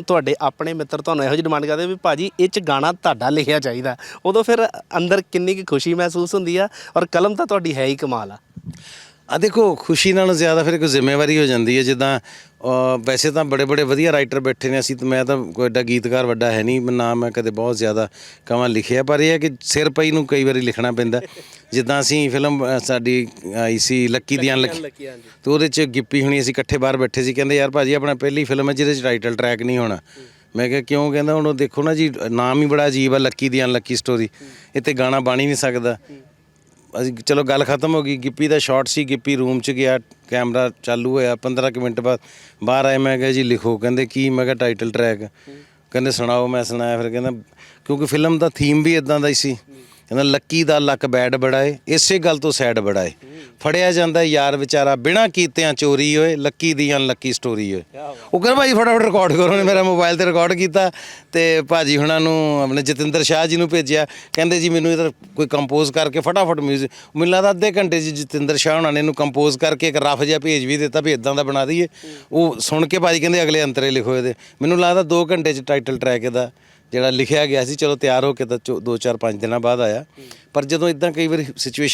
ਤੁਹਾਡੇ ਆਪਣੇ ਮਿੱਤਰ ਤੁਹਾਨੂੰ ਇਹੋ ਜਿਹੀ ਡਿਮਾਂਡ ਕਰਦੇ ਵੀ ਭਾਜੀ ਇਹ ਚ ਗਾਣਾ ਤੁਹਾਡਾ ਲਿਖਿਆ ਚਾਹੀਦਾ। ਉਦੋਂ ਫਿਰ ਅੰਦਰ ਕਿੰਨੀ ਕੁ ਖੁਸ਼ੀ ਮਹਿਸੂਸ ਹੁੰਦੀ ਆ ਔਰ ਕਲਮ ਤਾਂ ਤੁਹਾਡੀ ਹੈ ਹੀ ਕਮਾਲ ਆ। ਆ ਦੇਖੋ, ਖੁਸ਼ੀ ਨਾਲੋਂ ਜ਼ਿਆਦਾ ਫਿਰ ਇੱਕ ਜ਼ਿੰਮੇਵਾਰੀ ਹੋ ਜਾਂਦੀ ਹੈ, ਜਿੱਦਾਂ ਵੈਸੇ ਤਾਂ ਬੜੇ ਬੜੇ ਵਧੀਆ ਰਾਈਟਰ ਬੈਠੇ ਨੇ ਅਸੀਂ ਤਾਂ ਮੈਂ ਤਾਂ ਕੋਈ ਐਡਾ ਗੀਤਕਾਰ ਵੱਡਾ ਹੈ ਨਹੀਂ ਨਾ ਮੈਂ ਕਦੇ ਬਹੁਤ ਜ਼ਿਆਦਾ ਕਵਾਂ ਲਿਖਿਆ ਪਰ ਇਹ ਹੈ ਕਿ ਸਿਰ ਪਈ ਨੂੰ ਕਈ ਵਾਰੀ ਲਿਖਣਾ ਪੈਂਦਾ ਜਿੱਦਾਂ ਅਸੀਂ ਫਿਲਮ ਸਾਡੀ ਆਈ ਸੀ ਲੱਕੀ ਦੀਆਂ ਲੱਕੀ ਤੇ ਉਹਦੇ ਚ ਗਿੱਪੀ ਹੁਣੀ ਅਸੀਂ ਇਕੱਠੇ ਬਾਹਰ ਬੈਠੇ ਸੀ ਕਹਿੰਦੇ ਯਾਰ ਭਾਜੀ ਆਪਣਾ ਪਹਿਲੀ ਫਿਲਮ ਹੈ ਜਿਹਦੇ ਚ ਟਾਈਟਲ ਟਰੈਕ ਨਹੀਂ ਹੋਣਾ। ਮੈਂ ਕਿਹਾ ਕਿਉਂ? ਕਹਿੰਦਾ ਹੁਣ ਉਹ ਦੇਖੋ ਨਾ ਜੀ ਨਾਮ ਹੀ ਬੜਾ ਅਜੀਬ ਆ ਲੱਕੀ ਦੀ ਅਨਲੱਕੀ ਸਟੋਰੀ ਇੱਥੇ ਗਾਣਾ ਬਣ ਹੀ ਨਹੀਂ ਸਕਦਾ। ਅਸੀਂ ਚਲੋ ਗੱਲ ਖਤਮ ਹੋ ਗਈ ਗਿੱਪੀ ਦਾ ਸ਼ਾਟ ਸੀ ਗਿੱਪੀ ਰੂਮ 'ਚ ਗਿਆ ਕੈਮਰਾ ਚਾਲੂ ਹੋਇਆ 15 ਕੁ ਮਿੰਟ ਬਾਅਦ ਬਾਹਰ ਆਏ, ਮੈਂ ਕਿਹਾ ਜੀ ਲਿਖੋ, ਕਹਿੰਦੇ ਕੀ? ਮੈਂ ਕਿਹਾ ਟਾਈਟਲ ਟਰੈਕ ਕਹਿੰਦੇ ਸੁਣਾਓ, ਮੈਂ ਸੁਣਾਇਆ, ਫਿਰ ਕਹਿੰਦਾ, ਕਿਉਂਕਿ ਫਿਲਮ ਦਾ ਥੀਮ ਵੀ ਇਦਾਂ ਦਾ ਹੀ ਸੀ। ਕਹਿੰਦਾ ਲੱਕੀ ਦਾ ਲੱਕ ਬੈਡ ਬੜਾ ਏ ਇਸੇ ਗੱਲ ਤੋਂ ਸੈਡ ਬੜਾ ਏ ਫੜਿਆ ਜਾਂਦਾ ਯਾਰ ਵਿਚਾਰਾ ਬਿਨਾਂ ਕੀਤਿਆਂ ਚੋਰੀ ਹੋਏ ਲੱਕੀ ਦੀ ਅਨਲੱਕੀ ਸਟੋਰੀ ਹੋਏ। ਉਹ ਕਹਿੰਦਾ ਭਾਈ ਫਟਾਫਟ ਰਿਕਾਰਡ ਕਰੋ ਉਹਨੇ ਮੇਰਾ ਮੋਬਾਈਲ ਤੇ ਰਿਕਾਰਡ ਕੀਤਾ ਤੇ ਭਾਜੀ ਹੁਣਾਂ ਨੂੰ ਆਪਣੇ ਜਤਿੰਦਰ ਸ਼ਾਹ ਜੀ ਨੂੰ ਭੇਜਿਆ। ਕਹਿੰਦੇ ਜੀ ਮੈਨੂੰ ਇਧਰ ਕੋਈ ਕੰਪੋਜ਼ ਕਰਕੇ ਫਟਾਫਟ ਮਿਊਜ਼ਿਕ ਮੈਨੂੰ ਲੱਗਦਾ ਅੱਧੇ ਘੰਟੇ 'ਚ ਜਤਿੰਦਰ ਸ਼ਾਹ ਹੁਣਾਂ ਨੇ ਇਹਨੂੰ ਕੰਪੋਜ਼ ਕਰਕੇ ਇੱਕ ਰਫ ਜਿਹਾ ਭੇਜ ਵੀ ਦਿੱਤਾ ਵੀ ਇਦਾਂ ਦਾ ਬਣਾ ਦਈਏ। ਉਹ ਸੁਣ ਕੇ ਭਾਜੀ ਕਹਿੰਦੇ ਅਗਲੇ ਅੰਤਰੇ ਲਿਖੋ ਇਹਦੇ। ਮੈਨੂੰ ਲੱਗਦਾ 2 ਘੰਟੇ 'ਚ ਟਾਈਟਲ ਟਰੈਕ ਇਹਦਾ। ਜਿਹੜਾ ਲਿਖਿਆ ਗਿਆ ਸੀ ਚਲੋ ਤਿਆਰ ਹੋ ਕੇ ਤਾਂ 2 4 5 ਦਿਨਾਂ ਬਾਅਦ ਆਇਆ। ਪਰ ਜਦੋਂ ਇਦਾਂ ਕਈ ਵਾਰੀ ਸਿਚੁਏਸ਼ਨ